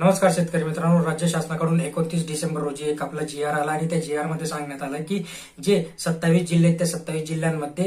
नमस्कार शेतकरी मित्रांनो राज्य शासनाकडून एकोणतीस डिसेंबर रोजी एक आपला जी आर आला आणि त्या जी आरमध्ये सांगण्यात आलं की जे सत्तावीस जिल्हे आहेत त्या सत्तावीस जिल्ह्यांमध्ये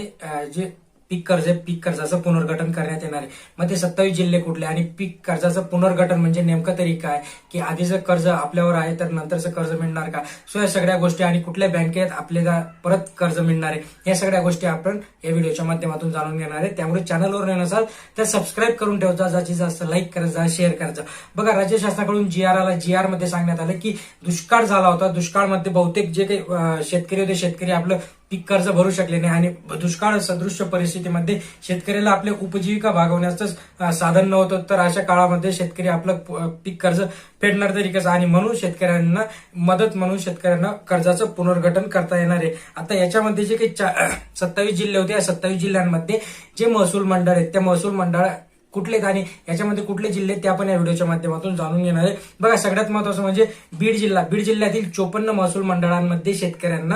जे पीक कर्ज आहे पीक कर्जाचं पुनर्गठन करण्यात येणार आहे. मग ते सत्तावीस जिल्हे कुठले आणि पीक कर्जाचं पुनर्गठन म्हणजे नेमकं तरी काय? की आधीचं कर्ज आपल्यावर आहे तर नंतरचं कर्ज मिळणार का? सो या सगळ्या गोष्टी आणि कुठल्या बँकेत आपल्याला परत कर्ज मिळणार आहे. या सगळ्या गोष्टी आपण या व्हिडिओच्या माध्यमातून जाणून घेणार आहे. त्यामुळे चॅनलवर नवीन असाल तर सबस्क्राईब करून ठेवता जास्तीत जास्त लाईक करत जा शेअर करत जा बघा राज्य शासनाकडून जी आर आला जी आरमध्ये सांगण्यात आलं की दुष्काळ झाला होता. दुष्काळमध्ये बहुतेक जे काही शेतकरी होते शेतकरी आपलं पीक कर्ज भरू शकले नाही आणि दुष्काळ सदृश्य परिस्थितीमध्ये शेतकऱ्याला आपले उपजीविका भागवण्याचं साधन नव्हतं. तर अशा काळामध्ये शेतकरी आपलं पीक कर्ज फेडणार तरी कसं? आणि म्हणून शेतकऱ्यांना मदत म्हणून शेतकऱ्यांना कर्जाचं पुनर्गठन करता येणार आहे. आता याच्यामध्ये जे काही सत्तावीस जिल्हे होते या सत्तावीस जिल्ह्यांमध्ये जे महसूल मंडळ आहेत त्या महसूल मंडळ कुठले आणि याच्यामध्ये कुठले जिल्हे ते आपण या व्हिडिओच्या माध्यमातून जाणून घेणार आहे. बघा सगळ्यात महत्वाचं म्हणजे बीड जिल्हा. बीड जिल्ह्यातील चोपन्न महसूल मंडळांमध्ये शेतकऱ्यांना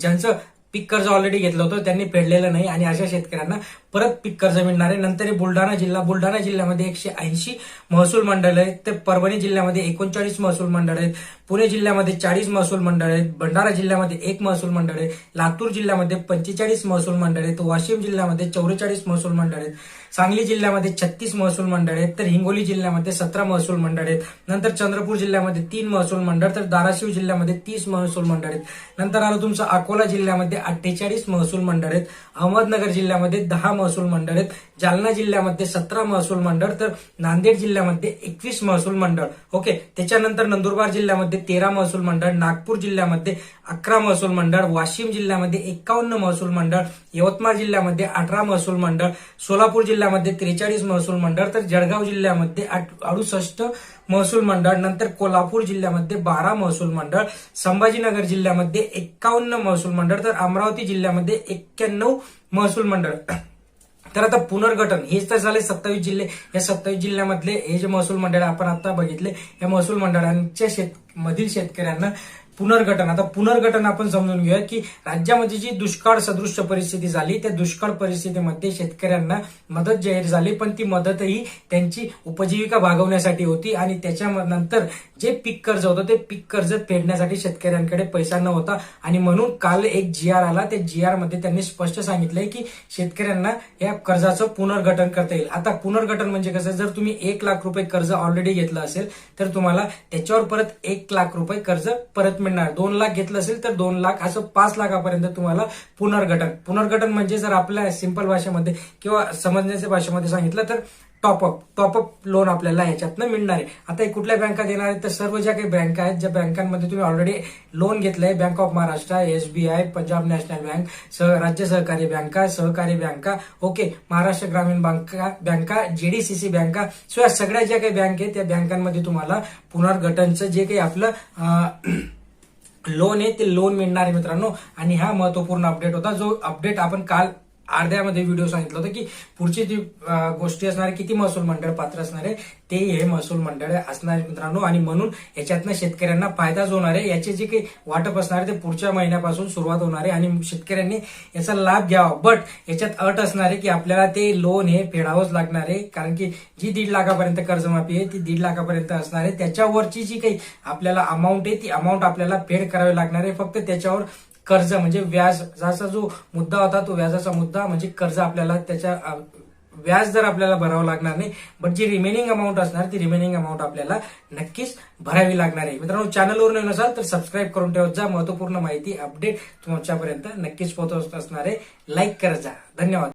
ज्यांचं पीक कर्ज ऑलरेडी घेतलं होतं त्यांनी फेडलेलं नाही. आणि अशा शेतकऱ्यांना परत पीक कर्ज मिळणार आहे नंतर हे बुलढाणा जिल्हा बुलढाणा जिल्ह्यामध्ये एकशे ऐंशी महसूल मंडळ आहेत तर परभणी जिल्ह्यामध्ये एकोणचाळीस महसूल मंडळ आहेत पुणे जिल्ह्यामध्ये चाळीस महसूल मंडळ आहेत भंडारा जिल्ह्यामध्ये एक महसूल मंडळ आहे लातूर जिल्ह्यामध्ये पंचेचाळीस महसूल मंडळ आहेत वाशिम जिल्ह्यामध्ये चौवेचाळीस महसूल मंडळ आहेत सांगली जिल्ह्यामध्ये छत्तीस महसूल मंडळ आहेत तर हिंगोली जिल्ह्यामध्ये सतरा महसूल मंडळ आहेत नंतर चंद्रपूर जिल्ह्यामध्ये तीन महसूल मंडळ तर धाराशिव जिल्ह्यामध्ये तीस महसूल मंडळ आहेत नंतर आलं तुमचं अकोला जिल्ह्यामध्ये अठ्ठेचाळीस महसूल मंडळ आहेत अहमदनगर जिल्ह्यामध्ये दहा महसूल मंडळ आहेत. जालना जिल्ह्यामध्ये सतरा महसूल मंडळ तर नांदेड जिल्ह्यामध्ये एकवीस महसूल मंडळ. ओके? त्याच्यानंतर नंदुरबार जिल्ह्यामध्ये तेरा महसूल मंडळ नागपूर जिल्ह्यामध्ये अकरा महसूल मंडळ वाशिम जिल्ह्यामध्ये एकावन्न महसूल मंडळ यवतमाळ जिल्ह्यामध्ये अठरा महसूल मंडळ सोलापूर जिल्ह्यामध्ये त्रेचाळीस महसूल मंडळ तर जळगाव जिल्ह्यामध्ये अडुसष्ट महसूल मंडळ नंतर कोल्हापूर जिल्ह्यामध्ये बारा महसूल मंडळ संभाजीनगर जिल्ह्यामध्ये एकावन्न महसूल मंडळ तर अमरावती जिल्ह्यामध्ये एक्क्याण्णव महसूल मंडळ. तर आता पुनर्गठन हेच तर झाले सत्तावीस जिल्हे. या सत्तावीस जिल्ह्यामधले हे जे महसूल मंडळ आपण आता बघितले या महसूल मंडळांच्या शेत मधील शेतकऱ्यांना पुनर्गठन. आता पुनर्गठन आपण समजून घेऊया की राज्यामध्ये जी दुष्काळ सदृश्य परिस्थिती झाली त्या दुष्काळ परिस्थितीमध्ये शेतकऱ्यांना मदत जाहीर झाली पण ती मदतही त्यांची उपजीविका भागवण्यासाठी होती आणि त्याच्या नंतर जे पीक कर्ज होतं ते पीक कर्ज फेडण्यासाठी शेतकऱ्यांकडे पैसा नव्हता. आणि म्हणून काल एक जी आर आला. त्या जी आरमध्ये त्यांनी स्पष्ट सांगितलंय की शेतकऱ्यांना या कर्जाचं पुनर्गठन करता येईल. आता पुनर्गठन म्हणजे कसं? जर तुम्ही एक लाख रुपये कर्ज ऑलरेडी घेतलं असेल तर तुम्हाला त्याच्यावर परत एक लाख रुपये कर्ज परत मिळणार. दोन लाख घेतलं असेल तर दोन लाख असं पाच लाखापर्यंत तुम्हाला पुनर्गठन. पुनर्गठन म्हणजे जर आपल्या सिंपल भाषेमध्ये किंवा समजण्याच्या भाषेमध्ये सांगितलं तर टॉपअप टॉपअप लोन आपल्याला ह्याच्यातनं मिळणार आहे. आता हे कुठल्या बँका देणार आहेत? तर सर्व ज्या काही बँका आहेत ज्या बँकांमध्ये तुम्ही ऑलरेडी लोन घेतलंय Bank of Maharashtra SBI Punjab National Bank सह राज्य सहकारी बँका सहकारी बँका ओके महाराष्ट्र ग्रामीण बँका बँका जेडीसीसी बँका सो या सगळ्या ज्या काही बँक आहेत त्या बँकांमध्ये तुम्हाला पुनर्गठनचं जे काही आपलं लोन आहे ते लोन मिळणार आहे मित्रांनो. आणि हा महत्त्वपूर्ण अपडेट होता जो अपडेट आपण काल अर्ध्यामध्ये व्हिडिओ सांगितलं होतं की पुढची जी गोष्टी असणार किती महसूल मंडळ पात्र असणार आहे ते हे महसूल मंडळ असणार मित्रांनो. आणि म्हणून याच्यातनं शेतकऱ्यांना फायदाच होणार आहे. याचे जे काही वाटप असणार आहे ते पुढच्या महिन्यापासून सुरुवात होणार आहे. आणि शेतकऱ्यांनी याचा लाभ घ्यावा. बट याच्यात अट असणार आहे की आपल्याला ते लोन हे फेडावंच लागणार आहे. कारण की जी दीड लाखापर्यंत कर्जमाफी आहे ती दीड लाखापर्यंत असणार आहे. त्याच्यावरची जी काही आपल्याला अमाऊंट आहे ती अमाऊंट आपल्याला फेड करावी लागणार आहे. फक्त त्याच्यावर कर्ज म्हणजे व्याजाचा जो मुद्दा होता तो व्याजाचा मुद्दा म्हणजे कर्ज आपल्याला त्याच्या व्याज दर आपल्याला भरावं लागणार नाही बट जी रिमेनिंग अमाऊंट असणार ती रिमेनिंग अमाऊंट आपल्याला नक्कीच भरावी लागणार आहे. मित्रांनो चॅनलवर नवीन असाल तर सबस्क्राईब करून ठेवत जा महत्त्वपूर्ण माहिती अपडेट तुमच्यापर्यंत नक्कीच पोहोचत असणार आहे लाईक करत जा. धन्यवाद.